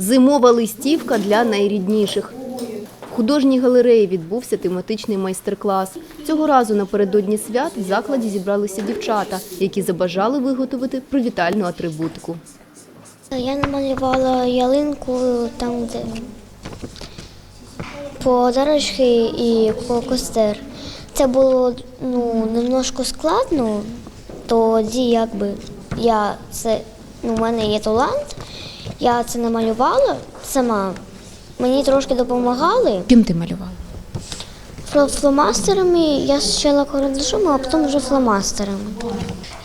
Зимова листівка для найрідніших. В художній галереї відбувся тематичний майстер-клас. Цього разу напередодні свят в закладі зібралися дівчата, які забажали виготовити привітальну атрибутику. Я намалювала ялинку там, де подарочки і костер. Це було ну, немножко складно, тоді якби я це, ну, у мене є талант, я це намалювала сама. Мені трошки допомагали. Чим ти малювала? Фломастерами я спочатку карандашом, а потім вже фломастерами.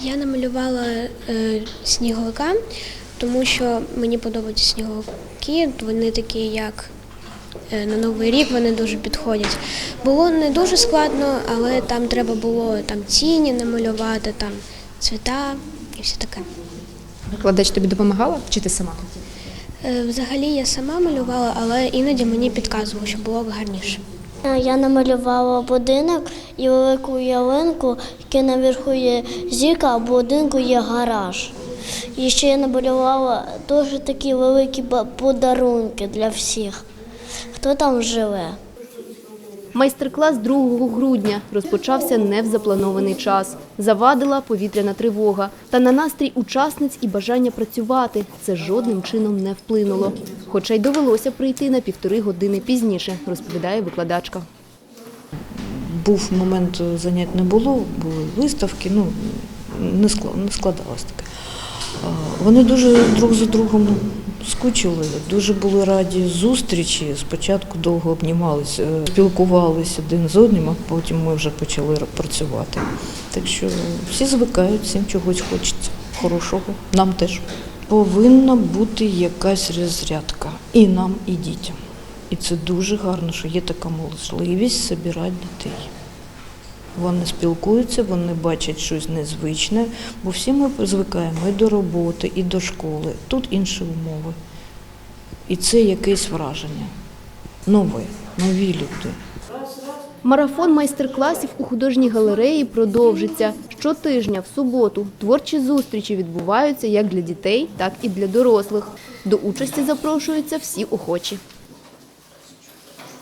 Я намалювала е, сніговика, тому що мені подобаються сніговики. Вони такі, як е, на Новий рік, вони дуже підходять. Було не дуже складно, але там треба було там тіні намалювати, там цвіта і все таке. Викладач тобі допомагала чи ти сама? Е, взагалі я сама малювала, але іноді мені підказували, що було б гарніше. Я намалювала будинок і велику ялинку, яке наверху є зірка, а будинку є гараж. І ще я намалювала дуже такі великі подарунки для всіх, хто там живе. Майстер-клас 2 грудня розпочався не в запланований час. Завадила повітряна тривога. Та на настрій учасниць і бажання працювати це жодним чином не вплинуло. Хоча й довелося прийти на півтори години пізніше, розповідає викладачка. був момент занять не було, були виставки, ну не складалось таке. Вони дуже друг за другом скучили, дуже були раді зустрічі. Спочатку довго обнімалися, е, спілкувалися один з одним, а потім ми вже почали працювати. Так що всі звикають, всім чогось хочеться хорошого. Нам теж. Повинна бути якась розрядка і нам, і дітям. І це дуже гарно, що є така можливість збирати дітей. Вони спілкуються, вони бачать щось незвичне, бо всі ми звикаємо і до роботи, і до школи. Тут інші умови. І це якесь враження. Нове, нові люди. Марафон майстер-класів у художній галереї продовжиться. Щотижня в суботу творчі зустрічі відбуваються як для дітей, так і для дорослих. До участі запрошуються всі охочі.